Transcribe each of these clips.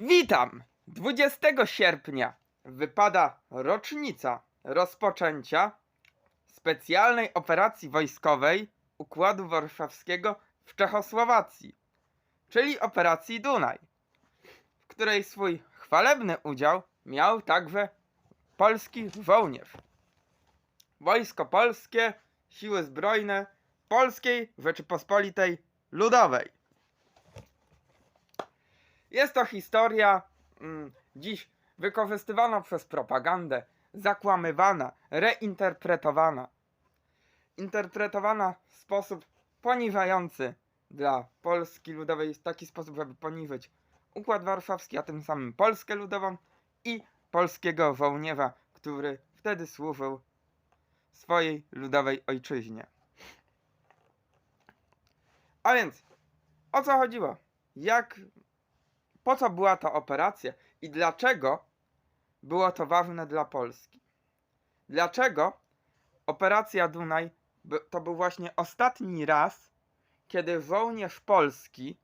Witam! 20 sierpnia wypada rocznica rozpoczęcia specjalnej operacji wojskowej Układu Warszawskiego w Czechosłowacji, czyli operacji Dunaj, w której swój chwalebny udział miał także polski żołnierz. Wojsko Polskie, Siły Zbrojne Polskiej Rzeczypospolitej Ludowej. Jest to historia mm, dziś wykorzystywana przez propagandę, zakłamywana, reinterpretowana. Interpretowana w sposób poniżający dla Polski Ludowej, w taki sposób, żeby poniżyć Układ Warszawski, a tym samym Polskę Ludową i polskiego żołnierza, który wtedy służył swojej ludowej ojczyźnie. A więc, o co chodziło? Jak po co była ta operacja i dlaczego było to ważne dla Polski. Dlaczego operacja Dunaj to był właśnie ostatni raz, kiedy żołnierz polski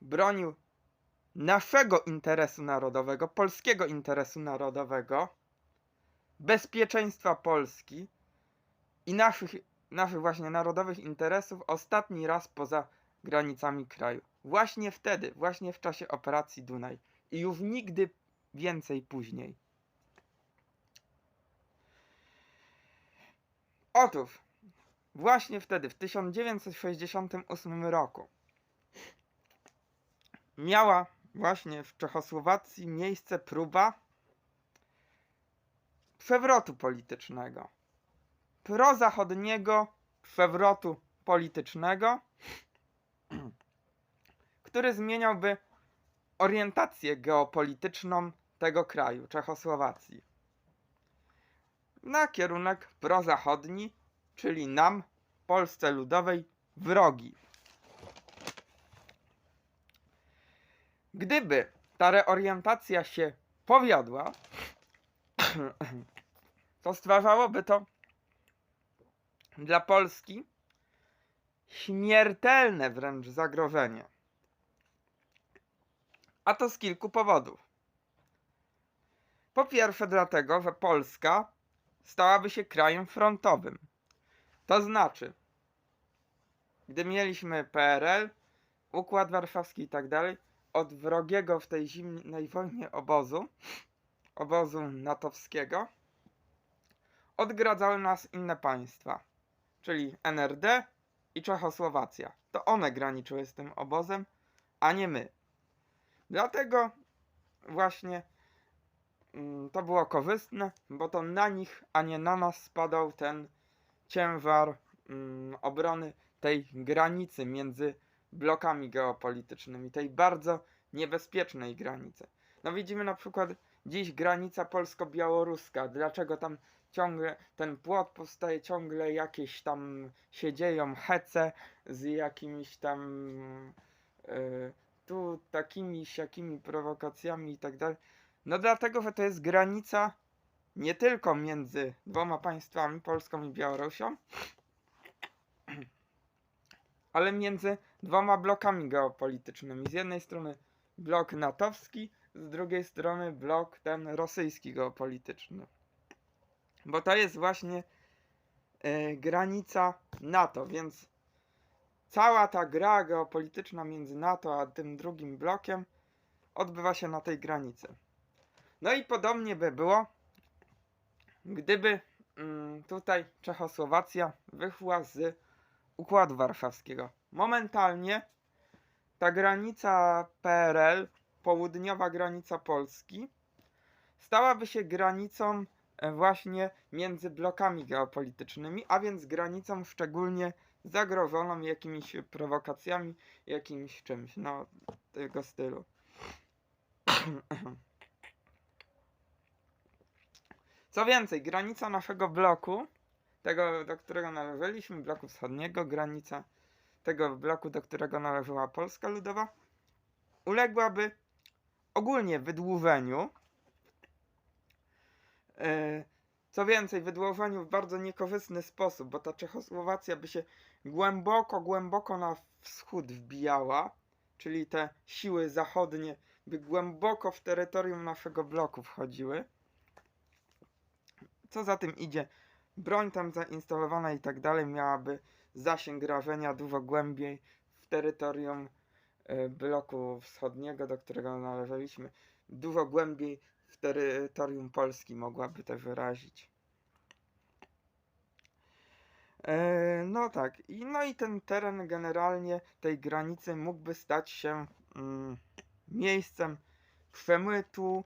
bronił naszego interesu narodowego, polskiego interesu narodowego, bezpieczeństwa Polski i naszych, naszych właśnie narodowych interesów ostatni raz poza granicami kraju. Właśnie wtedy, właśnie w czasie operacji Dunaj i już nigdy więcej później. Otóż, właśnie wtedy, w 1968 roku, miała właśnie w Czechosłowacji miejsce próba przewrotu politycznego. Prozachodniego przewrotu politycznego, który zmieniałby orientację geopolityczną tego kraju, Czechosłowacji, na kierunek prozachodni, czyli nam, Polsce Ludowej, wrogi. Gdyby ta reorientacja się powiodła, to stwarzałoby to dla Polski śmiertelne wręcz zagrożenie. A to z kilku powodów. Po pierwsze, dlatego, że Polska stałaby się krajem frontowym. To znaczy, gdy mieliśmy PRL, Układ Warszawski i tak dalej, od wrogiego w tej zimnej wojnie obozu, obozu natowskiego, odgradzały nas inne państwa, czyli NRD i Czechosłowacja. To one graniczyły z tym obozem, a nie my. Dlatego właśnie mm, to było korzystne, bo to na nich, a nie na nas spadał ten ciężar mm, obrony tej granicy między blokami geopolitycznymi, tej bardzo niebezpiecznej granicy. No widzimy na przykład dziś granica polsko-białoruska. Dlaczego tam ciągle ten płot powstaje, ciągle jakieś tam się dzieją hece z jakimiś tam e, tu takimi, siakimi prowokacjami i tak dalej. No dlatego, że to jest granica nie tylko między dwoma państwami, Polską i Białorusią, ale między dwoma blokami geopolitycznymi. Z jednej strony blok natowski, z drugiej strony blok ten rosyjski geopolityczny. Bo to jest właśnie e, granica NATO, więc cała ta gra geopolityczna między NATO a tym drugim blokiem odbywa się na tej granicy. No i podobnie by było, gdyby mm, tutaj Czechosłowacja wyszła z Układu Warszawskiego. Momentalnie ta granica PRL, południowa granica Polski, stałaby się granicą e, właśnie między blokami geopolitycznymi, a więc granicą szczególnie zagrożoną jakimiś prowokacjami, jakimś czymś, no tego stylu. Co więcej, granica naszego bloku, tego do którego należeliśmy, bloku wschodniego, granica tego bloku, do którego należała Polska Ludowa, uległaby ogólnie wydłużeniu. E, Co więcej, wydłużeniu w bardzo niekorzystny sposób, bo ta Czechosłowacja by się głęboko, głęboko na wschód wbijała, czyli te siły zachodnie, by głęboko w terytorium naszego bloku wchodziły. Co za tym idzie, broń tam zainstalowana i tak dalej miałaby zasięg rażenia dużo głębiej w terytorium e, bloku wschodniego, do którego należeliśmy, dużo głębiej w terytorium Polski mogłaby to wyrazić. E, No tak, i, no i ten teren generalnie tej granicy mógłby stać się mm, miejscem przemytu,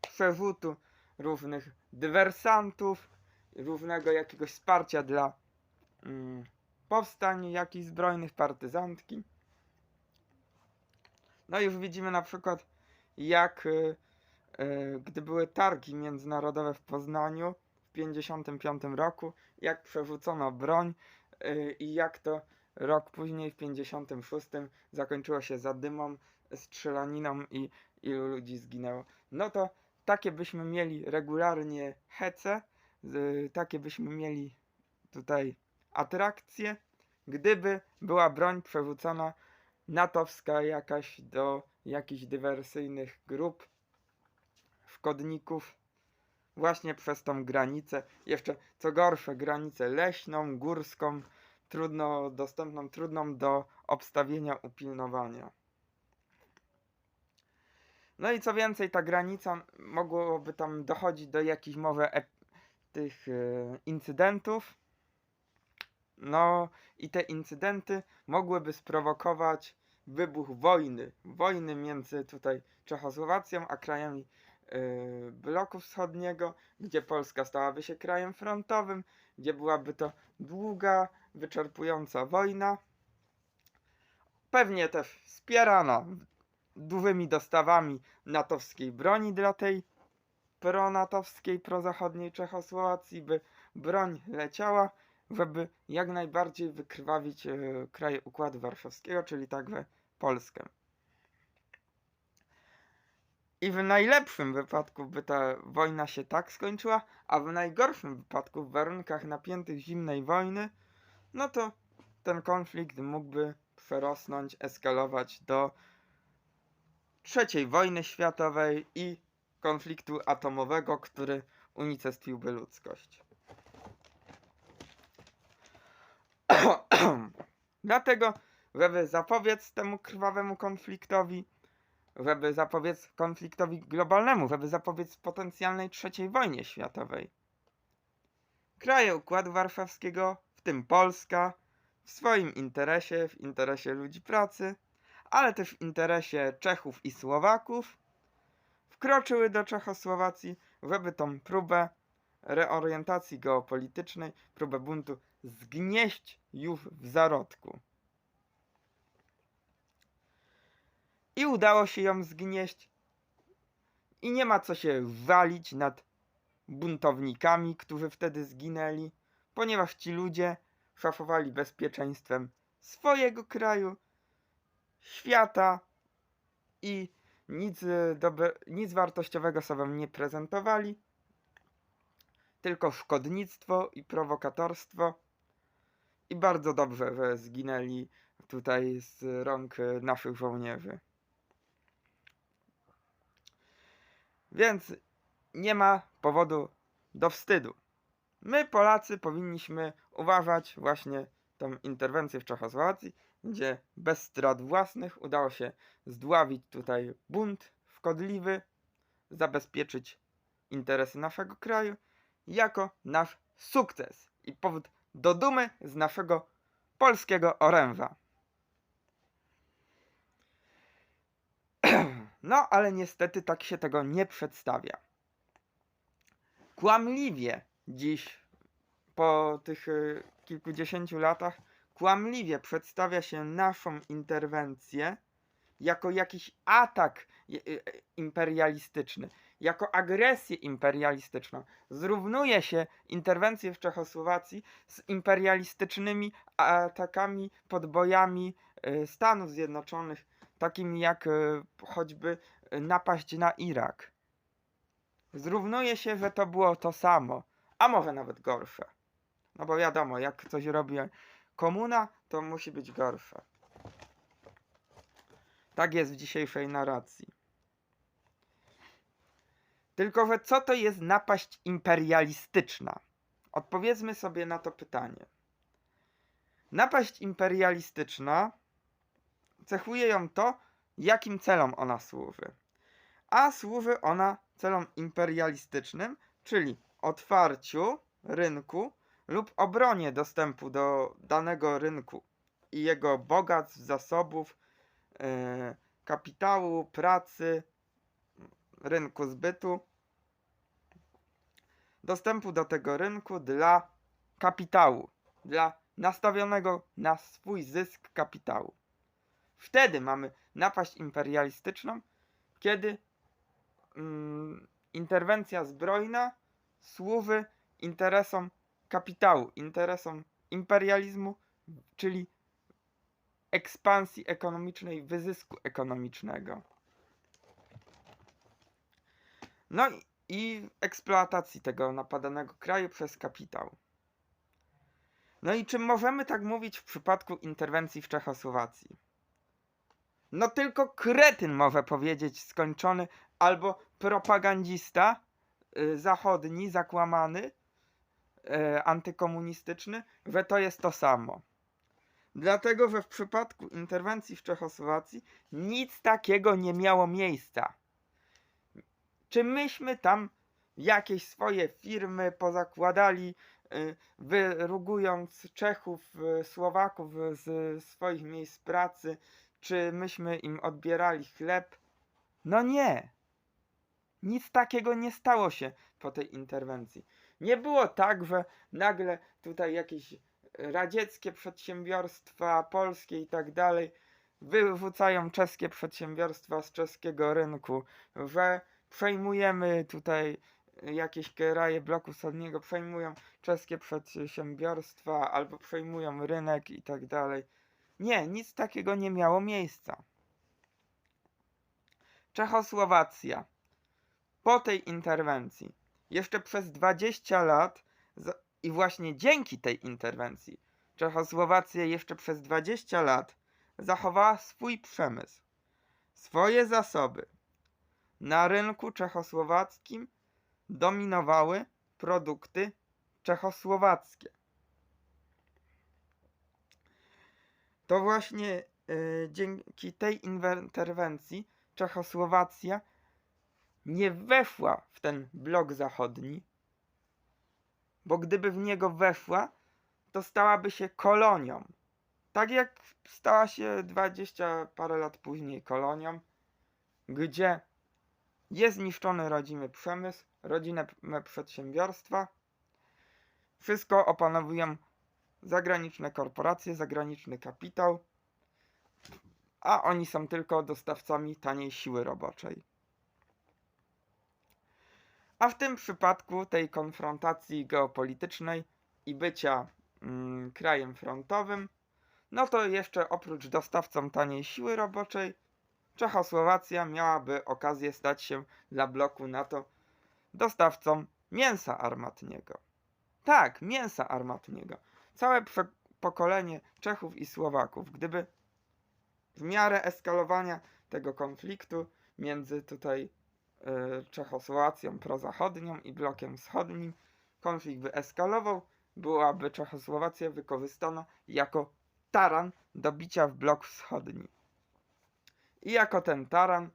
przerzutu różnych dywersantów, różnego jakiegoś wsparcia dla mm, powstań jakichś zbrojnych, partyzantki. No już widzimy na przykład jak y, y, gdy były targi międzynarodowe w Poznaniu w 55 roku, jak przerzucono broń y, i jak to rok później w 56 zakończyło się zadymą, strzelaniną i ilu ludzi zginęło. No to takie byśmy mieli regularnie hece, takie byśmy mieli tutaj atrakcje, gdyby była broń przerzucona natowska jakaś do jakichś dywersyjnych grup, szkodników, właśnie przez tą granicę. Jeszcze co gorsze, granicę leśną, górską, trudno dostępną, trudną do obstawienia, upilnowania. No i co więcej, ta granica mogłoby tam dochodzić do jakichś ep- tych e, incydentów. No i te incydenty mogłyby sprowokować wybuch wojny. Wojny między tutaj Czechosłowacją a krajami e, bloku wschodniego, gdzie Polska stałaby się krajem frontowym, gdzie byłaby to długa, wyczerpująca wojna. Pewnie też wspierana dużymi dostawami natowskiej broni dla tej pronatowskiej, prozachodniej Czechosłowacji, by broń leciała, żeby jak najbardziej wykrwawić e, kraje Układu Warszawskiego, czyli także Polskę. I w najlepszym wypadku by ta wojna się tak skończyła, a w najgorszym wypadku w warunkach napiętych zimnej wojny, no to ten konflikt mógłby przerosnąć, eskalować do trzeciej wojny światowej i konfliktu atomowego, który unicestwiłby ludzkość. Dlatego, żeby zapobiec temu krwawemu konfliktowi, żeby zapobiec konfliktowi globalnemu, żeby zapobiec potencjalnej trzeciej wojnie światowej, kraje Układu Warszawskiego, w tym Polska, w swoim interesie, w interesie ludzi pracy, ale też w interesie Czechów i Słowaków, wkroczyły do Czechosłowacji, żeby tą próbę reorientacji geopolitycznej, próbę buntu zgnieść już w zarodku. I udało się ją zgnieść. I nie ma co się walić nad buntownikami, którzy wtedy zginęli, ponieważ ci ludzie szafowali bezpieczeństwem swojego kraju, świata i nic, e, dobre, nic wartościowego sobie nie prezentowali, tylko szkodnictwo i prowokatorstwo. I bardzo dobrze, że zginęli tutaj z rąk e, naszych żołnierzy. Więc nie ma powodu do wstydu. My, Polacy, powinniśmy uważać właśnie tą interwencję w Czechosłowacji, gdzie bez strat własnych udało się zdławić tutaj bunt szkodliwy, zabezpieczyć interesy naszego kraju jako nasz sukces i powód do dumy z naszego polskiego oręża. No, ale niestety tak się tego nie przedstawia. Kłamliwie dziś, po tych y, kilkudziesięciu latach, kłamliwie przedstawia się naszą interwencję jako jakiś atak y, y, imperialistyczny, jako agresję imperialistyczną. Zrównuje się interwencję w Czechosłowacji z imperialistycznymi atakami, podbojami Stanów Zjednoczonych, takimi jak y, choćby y, napaść na Irak. Zrównuje się, że to było to samo, a może nawet gorsze. No bo wiadomo, jak coś robi komuna, to musi być gorsze. Tak jest w dzisiejszej narracji. Tylko, że co to jest napaść imperialistyczna? Odpowiedzmy sobie na to pytanie. Napaść imperialistyczna cechuje ją to, jakim celom ona służy. A służy ona celom imperialistycznym, czyli otwarciu rynku lub obronie dostępu do danego rynku i jego bogactw, zasobów, e, kapitału, pracy, rynku zbytu, dostępu do tego rynku dla kapitału, dla nastawionego na swój zysk kapitału. Wtedy mamy napaść imperialistyczną, kiedy mm, interwencja zbrojna służy interesom kapitału, interesom imperializmu, czyli ekspansji ekonomicznej, wyzysku ekonomicznego. No i, i eksploatacji tego napadanego kraju przez kapitał. No i czy możemy tak mówić w przypadku interwencji w Czechosłowacji? No tylko kretyn może powiedzieć skończony albo propagandista y, zachodni, zakłamany, y, antykomunistyczny, że to jest to samo. Dlatego, że w przypadku interwencji w Czechosłowacji nic takiego nie miało miejsca. Czy myśmy tam jakieś swoje firmy pozakładali, y, wyrugując Czechów, Słowaków z swoich miejsc pracy, czy myśmy im odbierali chleb? No nie. Nic takiego nie stało się po tej interwencji. Nie było tak, że nagle tutaj jakieś radzieckie przedsiębiorstwa, polskie i tak dalej wyrzucają czeskie przedsiębiorstwa z czeskiego rynku, że przejmujemy tutaj jakieś kraje bloku wschodniego, przejmują czeskie przedsiębiorstwa albo przejmują rynek i tak dalej. Nie, nic takiego nie miało miejsca. Czechosłowacja po tej interwencji jeszcze przez 20 lat i właśnie dzięki tej interwencji Czechosłowacja jeszcze przez 20 lat zachowała swój przemysł, swoje zasoby. Na rynku czechosłowackim dominowały produkty czechosłowackie. To właśnie y, dzięki tej interwencji Czechosłowacja nie weszła w ten blok zachodni, bo gdyby w niego weszła, to stałaby się kolonią. Tak jak stała się 20 parę lat później kolonią, gdzie jest zniszczony rodzimy przemysł, rodzinne przedsiębiorstwa. Wszystko opanowują zagraniczne korporacje, zagraniczny kapitał, a oni są tylko dostawcami taniej siły roboczej. A w tym przypadku tej konfrontacji geopolitycznej i bycia mm, krajem frontowym, no to jeszcze oprócz dostawcą taniej siły roboczej, Czechosłowacja miałaby okazję stać się dla bloku NATO dostawcą mięsa armatniego. Tak, mięsa armatniego. Całe pokolenie Czechów i Słowaków, gdyby w miarę eskalowania tego konfliktu między tutaj y, Czechosłowacją prozachodnią i blokiem wschodnim, konflikt by eskalował, byłaby Czechosłowacja wykorzystana jako taran do bicia w blok wschodni. I jako ten taran,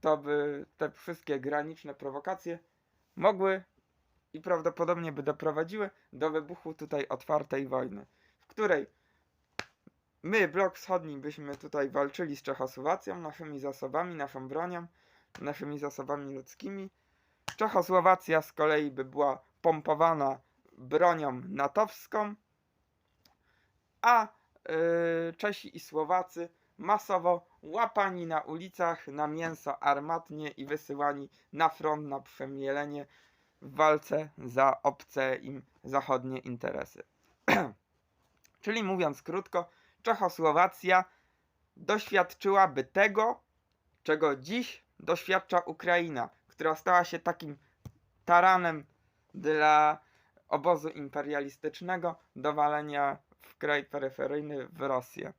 to by te wszystkie graniczne prowokacje mogły i prawdopodobnie by doprowadziły do wybuchu tutaj otwartej wojny, w której my, blok wschodni, byśmy tutaj walczyli z Czechosłowacją, naszymi zasobami, naszą bronią, naszymi zasobami ludzkimi. Czechosłowacja z kolei by była pompowana bronią natowską, a yy, Czesi i Słowacy masowo łapani na ulicach na mięso armatnie i wysyłani na front na przemielenie w walce za obce im zachodnie interesy. Czyli mówiąc krótko, Czechosłowacja doświadczyłaby tego, czego dziś doświadcza Ukraina, która stała się takim taranem dla obozu imperialistycznego do walenia w kraj peryferyjny w Rosję.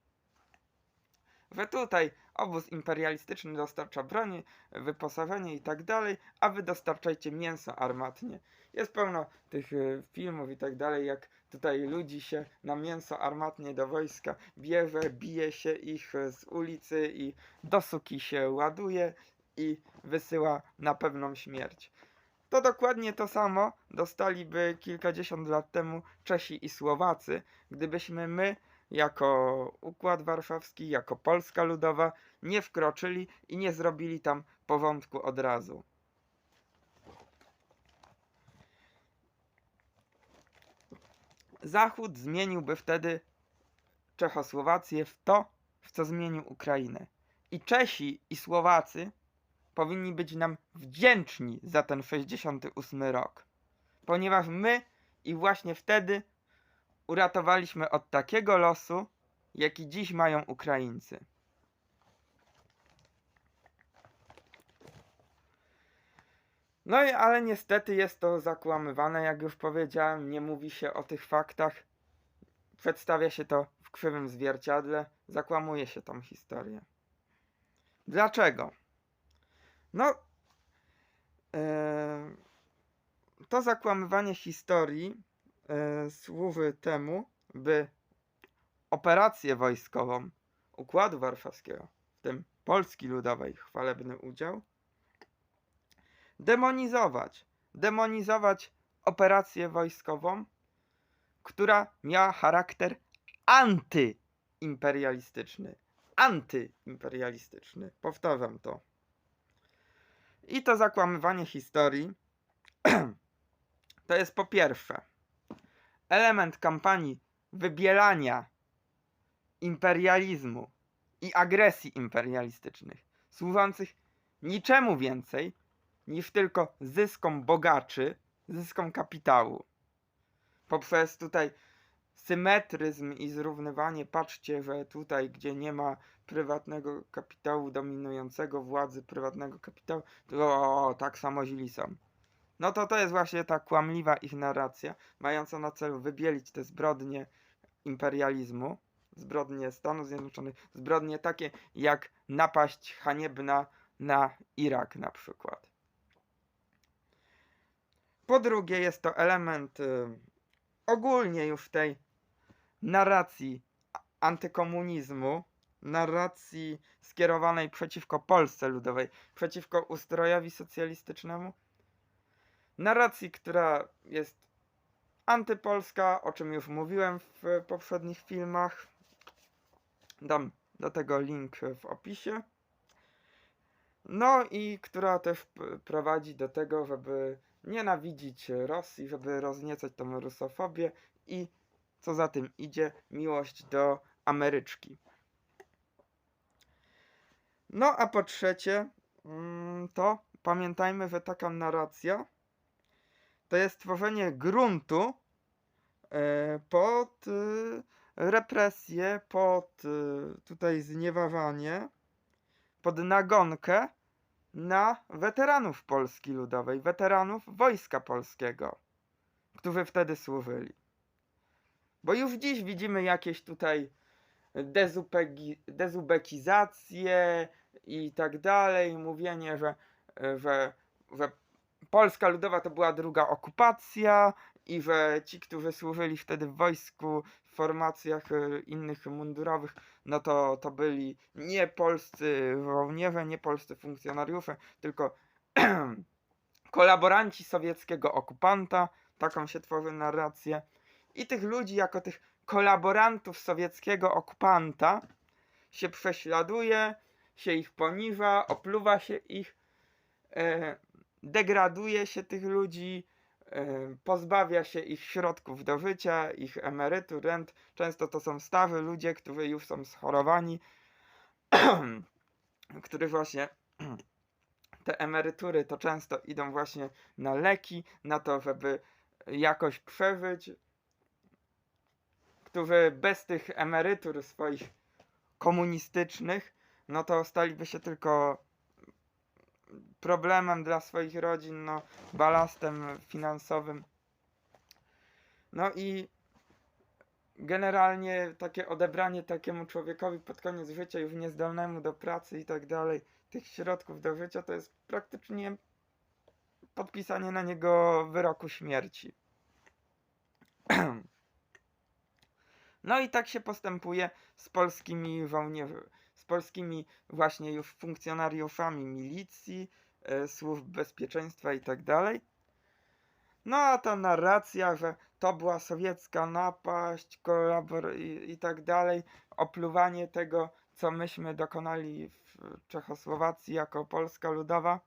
Że tutaj obóz imperialistyczny dostarcza broni, wyposażenie i tak dalej, a wy dostarczajcie mięso armatnie. Jest pełno tych y, filmów i tak dalej, jak tutaj ludzi się na mięso armatnie do wojska bierze, bije się ich y, z ulicy i do suki się ładuje i wysyła na pewną śmierć. To dokładnie to samo dostaliby kilkadziesiąt lat temu Czesi i Słowacy, gdybyśmy my, jako Układ Warszawski, jako Polska Ludowa, nie wkroczyli i nie zrobili tam porządku od razu. Zachód zmieniłby wtedy Czechosłowację w to, w co zmienił Ukrainę. I Czesi i Słowacy powinni być nam wdzięczni za ten 68 rok. Ponieważ my i właśnie wtedy uratowaliśmy od takiego losu, jaki dziś mają Ukraińcy. No i ale niestety jest to zakłamywane, jak już powiedziałem, nie mówi się o tych faktach. Przedstawia się to w krzywym zwierciadle, zakłamuje się tą historię. Dlaczego? No, e, to zakłamywanie historii e, służy temu, by operację wojskową Układu Warszawskiego, w tym Polski Ludowej, chwalebny udział, demonizować. Demonizować operację wojskową, która miała charakter antyimperialistyczny. Antyimperialistyczny. Powtarzam to. I to zakłamywanie historii to jest po pierwsze element kampanii wybielania imperializmu i agresji imperialistycznych, służących niczemu więcej niż tylko zyskom bogaczy, zyskom kapitału. Poprzez tutaj symetryzm i zrównywanie, patrzcie, że tutaj, gdzie nie ma prywatnego kapitału dominującego, władzy prywatnego kapitału, to o, tak samo źli są. No to to jest właśnie ta kłamliwa ich narracja, mająca na celu wybielić te zbrodnie imperializmu, zbrodnie Stanów Zjednoczonych, zbrodnie takie jak napaść haniebna na Irak na przykład. Po drugie, jest to element y, ogólnie już tej narracji antykomunizmu, narracji skierowanej przeciwko Polsce Ludowej, przeciwko ustrojowi socjalistycznemu, narracji, która jest antypolska, o czym już mówiłem w poprzednich filmach. Dam do tego link w opisie. No i która też prowadzi do tego, żeby nienawidzić Rosji, żeby rozniecać tą rusofobię i co za tym idzie, miłość do Ameryczki. No a po trzecie, mm, to pamiętajmy, że taka narracja to jest tworzenie gruntu e, pod y, represję, pod y, tutaj znieważanie, pod nagonkę na weteranów Polski Ludowej, weteranów Wojska Polskiego, którzy wtedy służyli. Bo już dziś widzimy jakieś tutaj dezubekizacje i tak dalej, mówienie, że, że, że Polska Ludowa to była druga okupacja i że ci, którzy służyli wtedy w wojsku, w formacjach e, innych mundurowych, no to, to byli nie polscy żołnierze, nie polscy funkcjonariusze, tylko kolaboranci sowieckiego okupanta. Taką się tworzy narrację. I tych ludzi, jako tych kolaborantów sowieckiego okupanta, się prześladuje, się ich poniża, opluwa się ich, e, degraduje się tych ludzi, e, pozbawia się ich środków do życia, ich emerytur, rent. Często to są starzy ludzie, którzy już są schorowani, których właśnie te emerytury to często idą właśnie na leki, na to, żeby jakoś przeżyć, którzy bez tych emerytur swoich komunistycznych, no to staliby się tylko problemem dla swoich rodzin, no balastem finansowym. No i generalnie takie odebranie takiemu człowiekowi pod koniec życia już niezdolnemu do pracy i tak dalej tych środków do życia to jest praktycznie podpisanie na niego wyroku śmierci. No i tak się postępuje z polskimi żołnierzami, z polskimi właśnie już funkcjonariuszami milicji, e, służb bezpieczeństwa i tak dalej. No a ta narracja, że to była sowiecka napaść, kolabor i, i tak dalej, opluwanie tego, co myśmy dokonali w Czechosłowacji jako Polska Ludowa,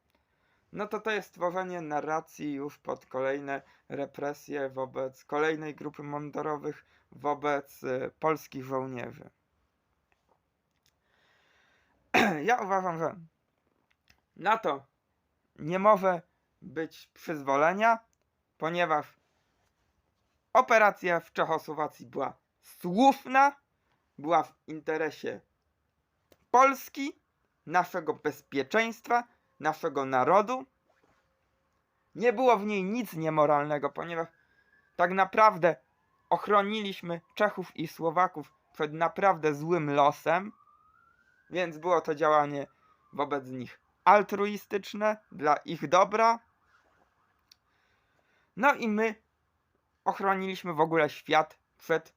no to to jest tworzenie narracji już pod kolejne represje wobec kolejnej grupy mundurowych, wobec y, polskich żołnierzy. ja uważam, że na to nie może być przyzwolenia, ponieważ operacja w Czechosłowacji była słuszna, była w interesie Polski, naszego bezpieczeństwa, naszego narodu. Nie było w niej nic niemoralnego, ponieważ tak naprawdę ochroniliśmy Czechów i Słowaków przed naprawdę złym losem, więc było to działanie wobec nich altruistyczne, dla ich dobra. No i my ochroniliśmy w ogóle świat przed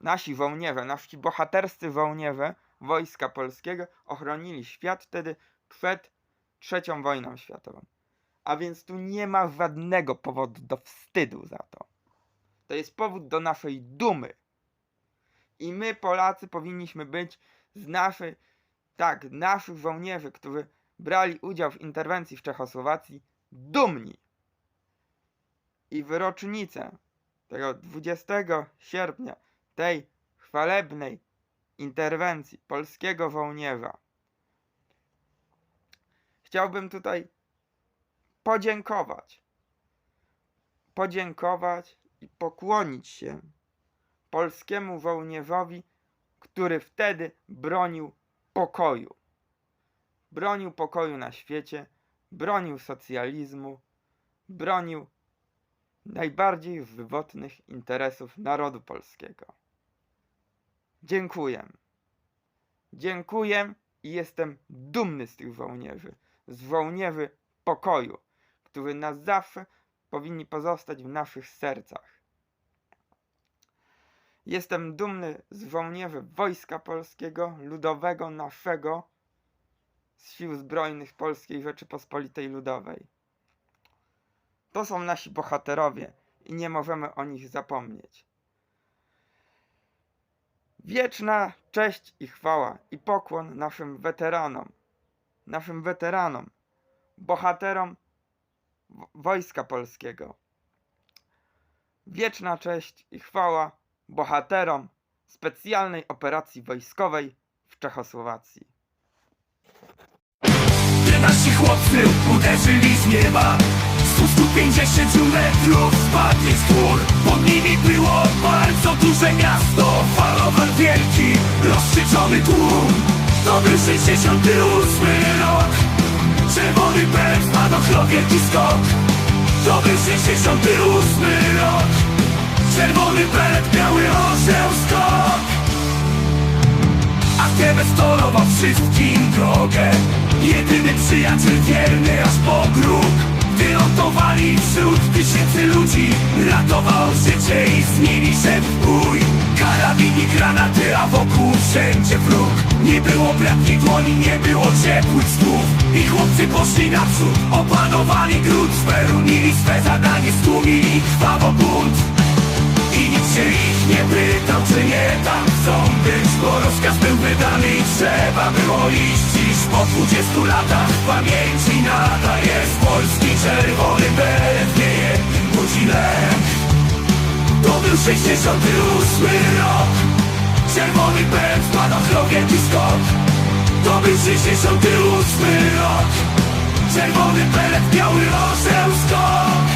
nasi żołnierze, nasi bohaterscy żołnierze Wojska Polskiego ochronili świat wtedy przed trzecią wojną światową. A więc tu nie ma żadnego powodu do wstydu za to. To jest powód do naszej dumy. I my, Polacy, powinniśmy być z naszej, tak, naszych żołnierzy, którzy brali udział w interwencji w Czechosłowacji, dumni. I w rocznicę tego 20 sierpnia, tej chwalebnej interwencji polskiego żołnierza, chciałbym tutaj podziękować. Podziękować i pokłonić się polskiemu żołnierzowi, który wtedy bronił pokoju. Bronił pokoju na świecie, bronił socjalizmu, bronił najbardziej żywotnych interesów narodu polskiego. Dziękuję. Dziękuję i jestem dumny z tych żołnierzy, z żołnierzy pokoju, którzy na zawsze powinni pozostać w naszych sercach. Jestem dumny z żołnierzy Wojska Polskiego, ludowego, naszego, z Sił Zbrojnych Polskiej Rzeczypospolitej Ludowej. To są nasi bohaterowie i nie możemy o nich zapomnieć. Wieczna cześć i chwała i pokłon naszym weteranom, naszym weteranom, bohaterom Wojska Polskiego. Wieczna cześć i chwała bohaterom specjalnej operacji wojskowej w Czechosłowacji. Nasi chłopcy uderzyli z nieba. Z 150 metrów spadł ich twór Pod nimi było bardzo duże miasto. Falował wielki, rozkrzyczony tłum. To był 68 rok. Czerwony pęd spadochron wielki skok. To był 68 rok. Czerwony pęd, biały orzeł skok. A Tebes wszystkim drogę Jedyny przyjaciel wierny aż po grób. Gdy lądowali wśród tysięcy ludzi. Ratował życie i z nimi szedł w bój. Karabini, granaty, a wokół wszędzie wróg. Nie było bratniej dłoni, nie było ciepłych słów. I chłopcy poszli naprzód, opanowali gród Spełnili swe zadanie, stłumili krwawo bunt. I nikt się ich nie pytał, czy nie tam być Bo rozkaz był wydany i trzeba było iść. Dziś po 20 latach pamięci nada jest Polski czerwony beret wieje, budzi lęk To był 68 rok. Czerwony beret spada w wielki skok To był 68 rok. Czerwony beret, biały orzeł skok